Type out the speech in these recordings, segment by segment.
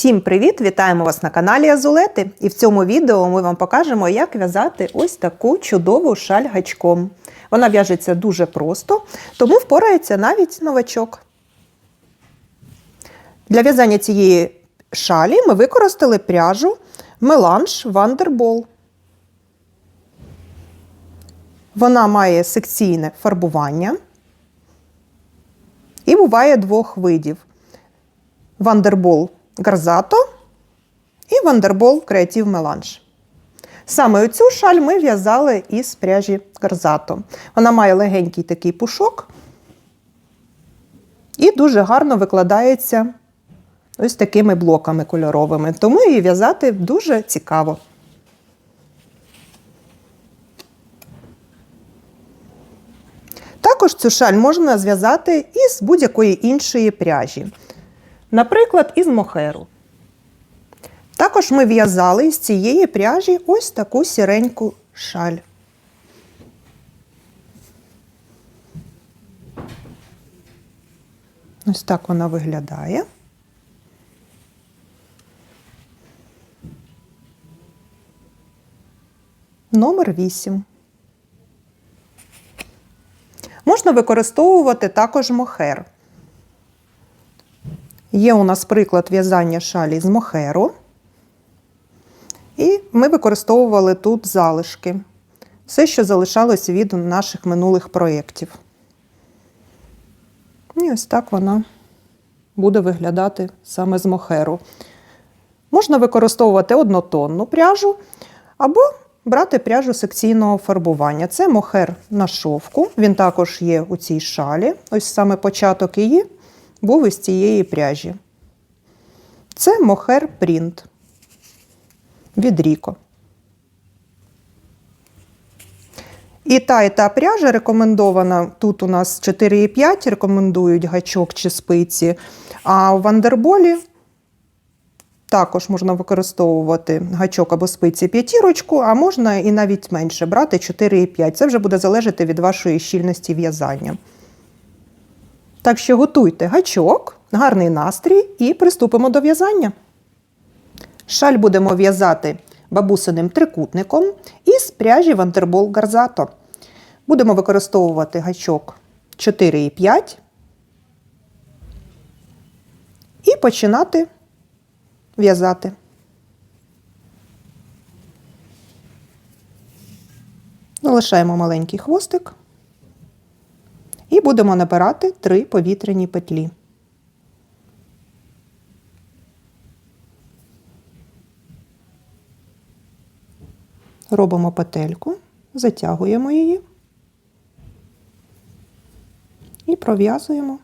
Всім привіт! Вітаємо вас на каналі Азулети. І в цьому відео ми вам покажемо, як в'язати ось таку чудову шаль гачком. Вона в'яжеться дуже просто, тому впорається навіть новачок. Для в'язання цієї шалі ми використали пряжу Melange Wonderball. Вона має секційне фарбування і буває двох видів: Вандербол Гарзато і Вандербол Креатив Меланж. Саме цю шаль ми в'язали із пряжі Гарзато. Вона має легенький такий пушок і дуже гарно викладається ось такими блоками кольоровими. Тому її в'язати дуже цікаво. Також цю шаль можна зв'язати із будь-якої іншої пряжі, наприклад, із мохеру. Також ми в'язали із цієї пряжі ось таку сіреньку шаль. Ось так вона виглядає. Номер 8. Можна використовувати також мохер. Є у нас приклад в'язання шалі з мохеру. І ми використовували тут залишки. Все, що залишалось від наших минулих проєктів. І ось так вона буде виглядати саме з мохеру. Можна використовувати однотонну пряжу або брати пряжу секційного фарбування. Це мохер на шовку. Він також є у цій шалі. Ось саме початок її був із цієї пряжі. Це мохер принт від Ріко. І та, і та пряжа рекомендована. Тут у нас 4,5 рекомендують гачок чи спиці. А у вандерболі також можна використовувати гачок або спиці п'ятірочку, а можна і навіть менше брати 4,5. Це вже буде залежати від вашої щільності в'язання. Так що готуйте гачок, гарний настрій і приступимо до в'язання. Шаль будемо в'язати бабусиним трикутником із пряжі Вантербол Гарзато. Будемо використовувати гачок 4,5 і починати в'язати. Залишаємо маленький хвостик і будемо набирати три повітряні петлі. Робимо петельку, затягуємо її і пров'язуємо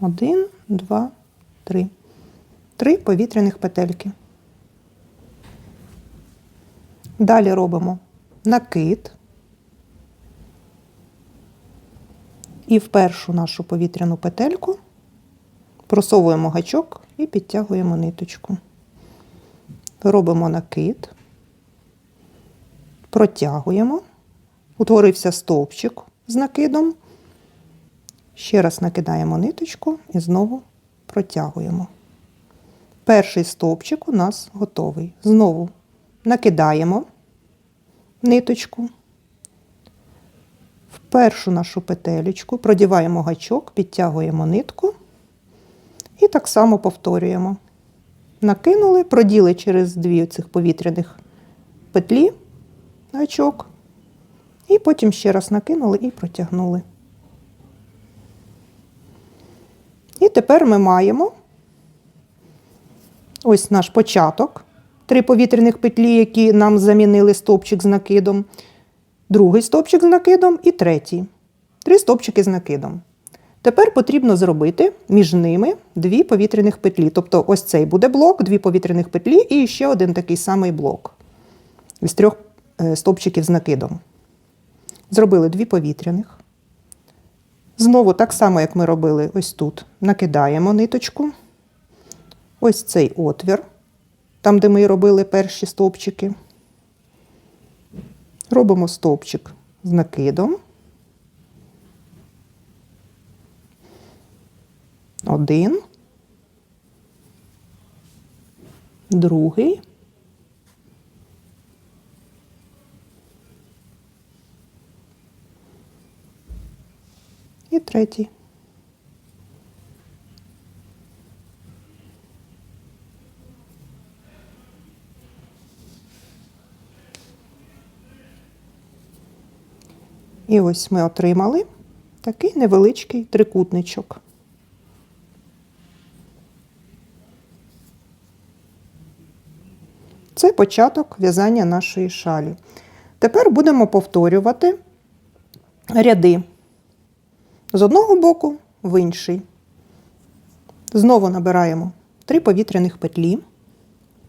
один, два, три. Три повітряних петельки. Далі робимо накид. І в першу нашу повітряну петельку просовуємо гачок і підтягуємо ниточку. Робимо накид, протягуємо, утворився стовпчик з накидом. Ще раз накидаємо ниточку і знову протягуємо. Перший стовпчик у нас готовий. Знову накидаємо ниточку. Першу нашу петелечку продіваємо гачок, підтягуємо нитку і так само повторюємо. Накинули, проділи через дві цих повітряних петлі гачок, і потім ще раз накинули і протягнули. І тепер ми маємо ось наш початок. Три повітряних петлі, які нам замінили стовпчик з накидом, другий стовпчик з накидом і третій. Три стовпчики з накидом. Тепер потрібно зробити між ними дві повітряних петлі. Тобто, ось цей буде блок, дві повітряних петлі і ще один такий самий блок із трьох е, стовпчиків з накидом. Зробили дві повітряних. Знову так само, як ми робили ось тут, накидаємо ниточку. Ось цей отвір, там, де ми робили перші стовпчики. Робимо стовпчик з накидом. Один. другий. І третій. І ось ми отримали такий невеличкий трикутничок. Це початок в'язання нашої шалі. Тепер будемо повторювати ряди з одного боку в інший. Знову набираємо три повітряних петлі.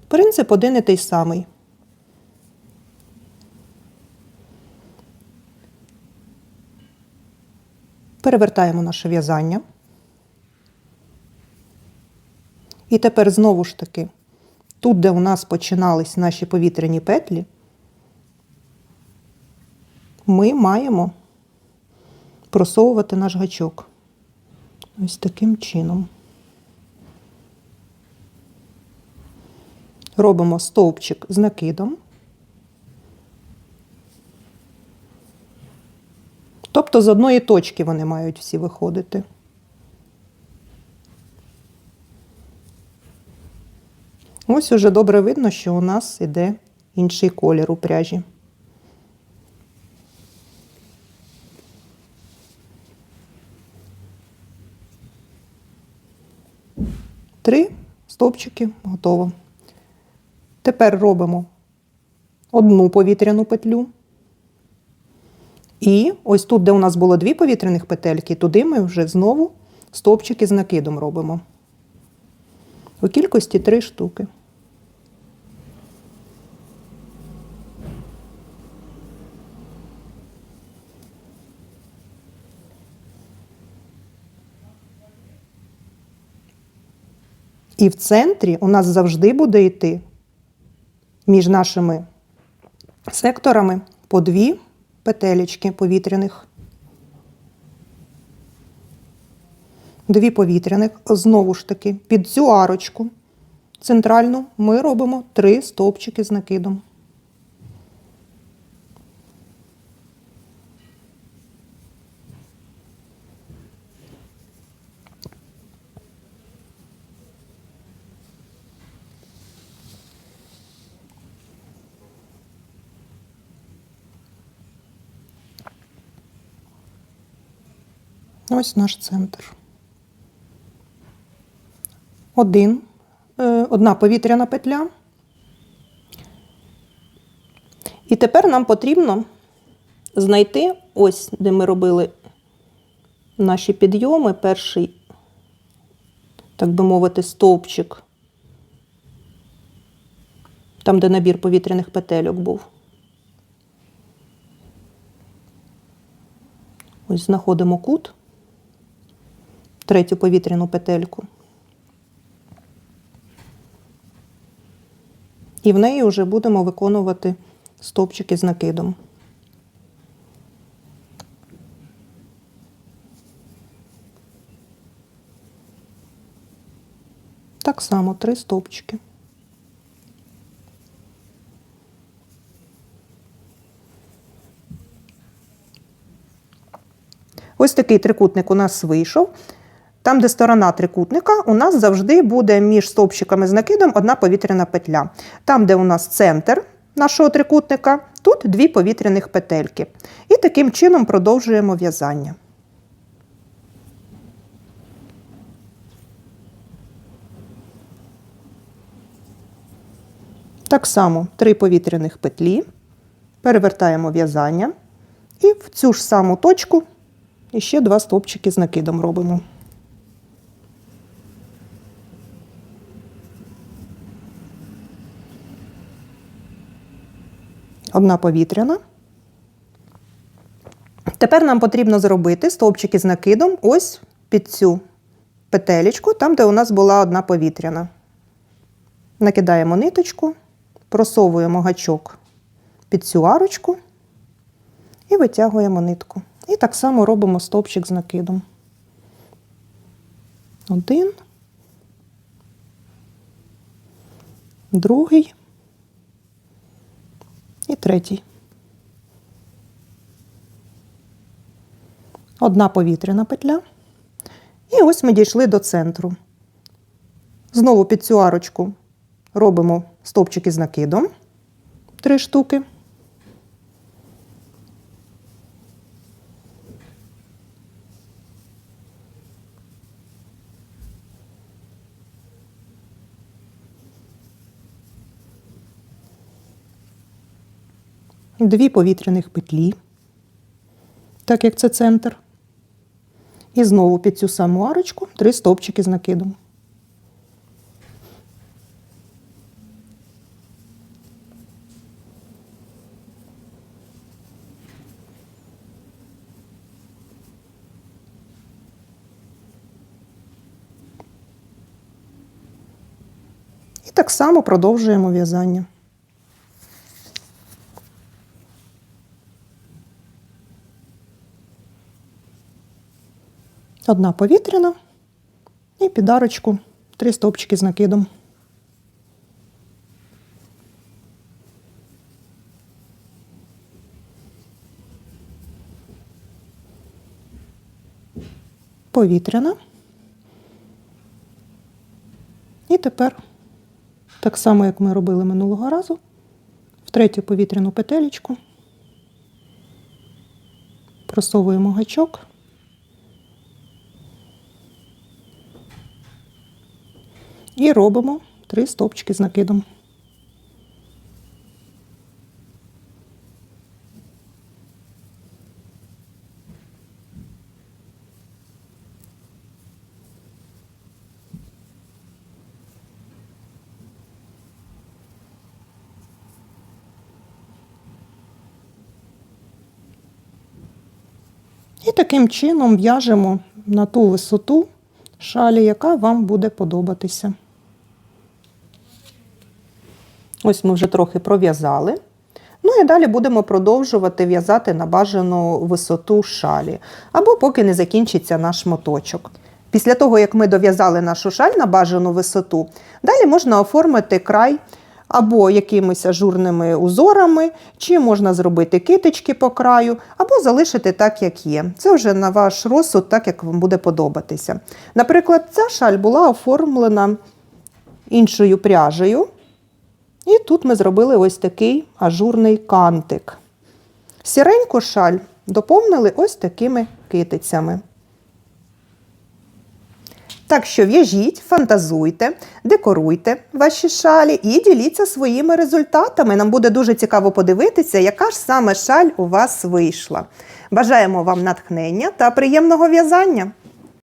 Принцип один і той самий. Перевертаємо наше в'язання. І тепер знову ж таки, тут, де у нас починались наші повітряні петлі, ми маємо просовувати наш гачок. Ось таким чином. Робимо стовпчик з накидом. Тобто з одної точки вони мають всі виходити. Ось уже добре видно, що у нас іде інший колір у пряжі. Три стовпчики готово. Тепер робимо одну повітряну петлю. І ось тут, де у нас було дві повітряних петельки, туди ми вже знову стовпчики з накидом робимо. У кількості три штуки. І в центрі у нас завжди буде йти між нашими секторами по дві петелечки повітряних. Дві повітряних, знову ж таки, під цю арочку центральну ми робимо три стовпчики з накидом. Ось наш центр. Один, е, одна повітряна петля. І тепер нам потрібно знайти ось, де ми робили наші підйоми, перший, так би мовити, стовпчик, там, де набір повітряних петельок був. Ось знаходимо кут третю повітряну петельку. І в неї вже будемо виконувати стовпчики з накидом. Так само три стовпчики. Ось такий трикутник у нас вийшов. Там, де сторона трикутника, у нас завжди буде між стовпчиками з накидом одна повітряна петля. Там, де у нас центр нашого трикутника, тут дві повітряних петельки. І таким чином продовжуємо в'язання. Так само три повітряних петлі, перевертаємо в'язання і в цю ж саму точку ще два стовпчики з накидом робимо. Одна повітряна. Тепер нам потрібно зробити стовпчики з накидом ось під цю петелечку, там, де у нас була одна повітряна. Накидаємо ниточку, просовуємо гачок під цю арочку і витягуємо нитку. І так само робимо стовпчик з накидом. Один. другий і третій. Одна повітряна петля. І ось ми дійшли до центру. Знову під цю арочку робимо стовпчики з накидом. Три штуки. Дві повітряних петлі, так як це центр. І знову під цю саму арочку три стовпчики з накидом. І так само продовжуємо в'язання. Одна повітряна і під арочку три стовпчики з накидом. Повітряна. І тепер, так само, як ми робили минулого разу, в третю повітряну петелечку просовуємо гачок. І робимо три стовпчики з накидом. І таким чином в'яжемо на ту висоту шалі, яка вам буде подобатися. Ось ми вже трохи пров'язали. Ну і далі будемо продовжувати в'язати на бажану висоту шалі, або поки не закінчиться наш моточок. Після того, як ми дов'язали нашу шаль на бажану висоту, далі можна оформити край або якимись ажурними узорами, чи можна зробити китички по краю, або залишити так, як є. Це вже на ваш розсуд, так як вам буде подобатися. Наприклад, ця шаль була оформлена іншою пряжею. І тут ми зробили ось такий ажурний кантик. Сіреньку шаль доповнили ось такими китицями. Так що в'яжіть, фантазуйте, декоруйте ваші шалі і діліться своїми результатами. Нам буде дуже цікаво подивитися, яка ж саме шаль у вас вийшла. Бажаємо вам натхнення та приємного в'язання!